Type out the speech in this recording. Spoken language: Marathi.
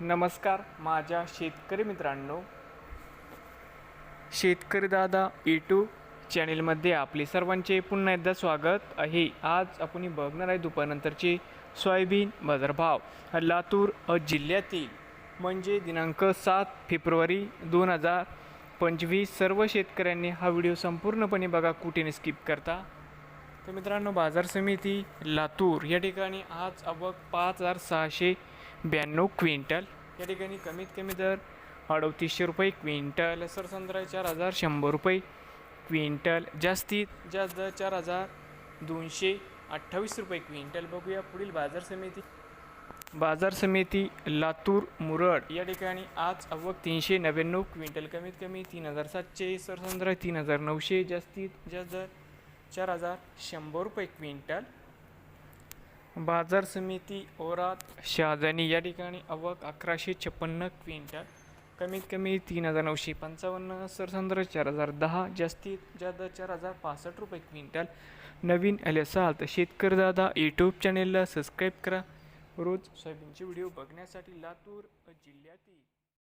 नमस्कार माझ्या शेतकरी मित्रांनो. शेतकरी दादा यूट्यूब चॅनेलमध्ये आपले सर्वांचे पुन्हा एकदा स्वागत आहे. आज आपण बघणार आहे दुपारनंतरचे सोयाबीन बाजारभाव. लातूर अ जिल्ह्यातील म्हणजे दिनांक सात फेब्रुवारी दोन हजार पंचवीस सर्व शेतकऱ्यांनी हा व्हिडिओ संपूर्णपणे बघा कुठेने स्किप करता. तर मित्रांनो बाजार समिती लातूर या ठिकाणी आज आवक पाच हजार सहाशे ब्याण्णव क्विंटल. या ठिकाणी कमीत कमी दर अडतीसशे रुपये क्विंटल सरसंद्रा चार हजार शंभर रुपये क्विंटल जास्तीत जास्त दर चार हजार दोनशे अठ्ठावीस रुपये क्विंटल. बघूया पुढील बाजार समिती. बाजार समिती लातूर मुरड. या ठिकाणी आज अवघ तीनशे नव्याण्णव क्विंटल कमीत कमी तीन हजार सातशे सरसंद्रा तीन हजार नऊशे जास्तीत जास्त दर चार हजार शंभर रुपये क्विंटल. बाजार समिती ओरात शहाजानी या ठिकाणी आवक अकराशे छप्पन्न क्विंटल. कमीत कमी तीन हजार नऊशे पंचावन्न सरसंद्र चार हजार दहा जास्तीत जास्त चार हजार पासष्ट रुपये क्विंटल. नवीन आले असाल तर शेतकरी दादा यूट्यूब चॅनेलला सबस्क्राईब करा. रोज सोयाबीनचे व्हिडिओ बघण्यासाठी लातूर जिल्ह्यातील